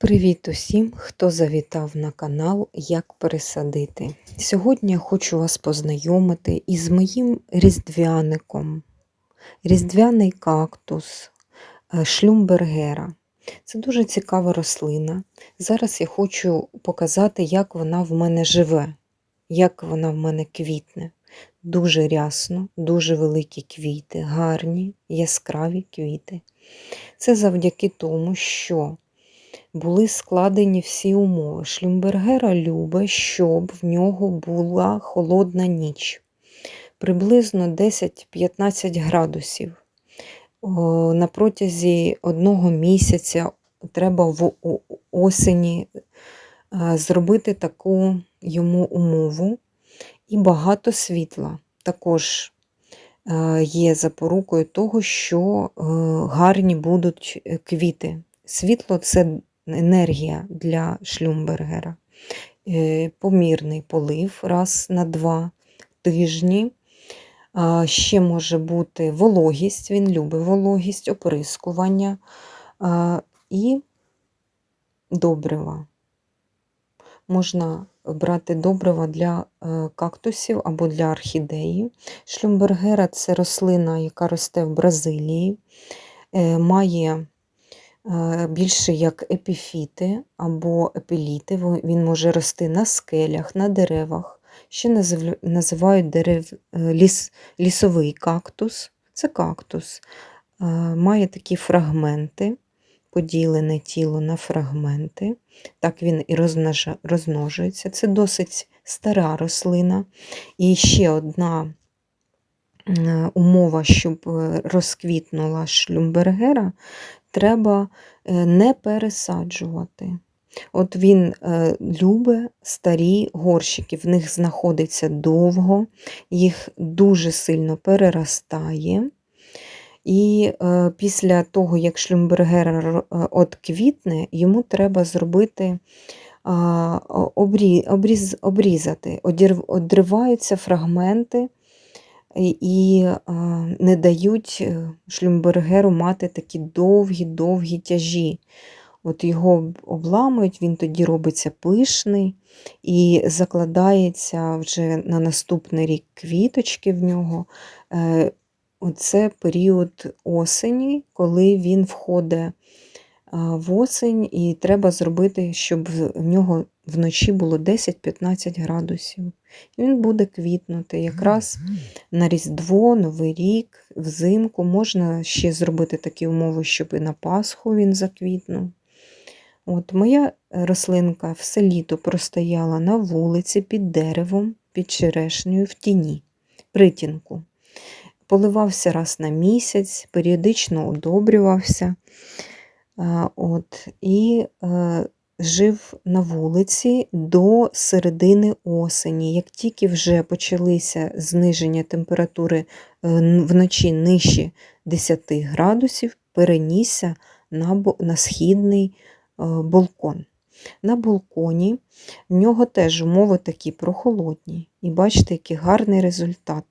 Привіт усім, хто завітав на канал Як пересадити. Сьогодні я хочу вас познайомити із моїм різдвяником. Різдвяний кактус е, шлюмбергера. Це дуже цікава рослина. Зараз я хочу показати, як вона в мене живе, як вона в мене квітне. Дуже рясно, дуже великі квіти, гарні, яскраві квіти. Це завдяки тому, що були складені всі умови. Шлюмбергера любить, щоб в нього була холодна ніч, приблизно 10-15 градусів. На протязі одного місяця треба в осені зробити таку йому умову і багато світла. Також є запорукою того, що гарні будуть квіти. Світло це енергія для шлюмбергера. Е, помірний полив раз на два тижні. Ще може бути вологість, він любить вологість, оприскування і добрива. Можна брати добрива для е, кактусів або для орхідеї. Шлюмбергера це рослина, яка росте в Бразилії, е, має більше як епіфіти або епіліти. Він може рости на скелях, на деревах. Ще називають дерев е, ліс, лісовий кактус. Це кактус. Е, має такі фрагменти, поділене тіло на фрагменти. Так він і розмножується. Це досить стара рослина. І ще одна умова, щоб розквітнула шлюмбергера, треба е, не пересаджувати. От він е, любить старі горщики, в них знаходиться довго, їх дуже сильно переростає. І е, після того, як шлюмбергер от квітне, йому треба зробити обріз, обрізати, одриваються фрагменти і не дають е, шлюмбергеру мати такі довгі-довгі тяжі. От Його обламують, він тоді робиться пишний і закладається вже на наступний рік квіточки в нього. Е, оце період осені, коли він входить в осень, і треба зробити, щоб в нього вночі було 10-15 градусів. І він буде квітнути. Якраз на Різдво, Новий рік, взимку можна ще зробити такі умови, щоб і на Пасху він заквітнув. От Моя рослинка все літо простояла на вулиці під деревом, під черешнею в тіні, притінку. Поливався раз на місяць, періодично одобрювався. От, І е, жив на вулиці до середини осені. Як тільки вже почалися зниження температури е, вночі нижче 10 градусів, перенісся на на східний е, балкон. На балконі в нього теж умови такі прохолодні. І бачите, який гарний результат.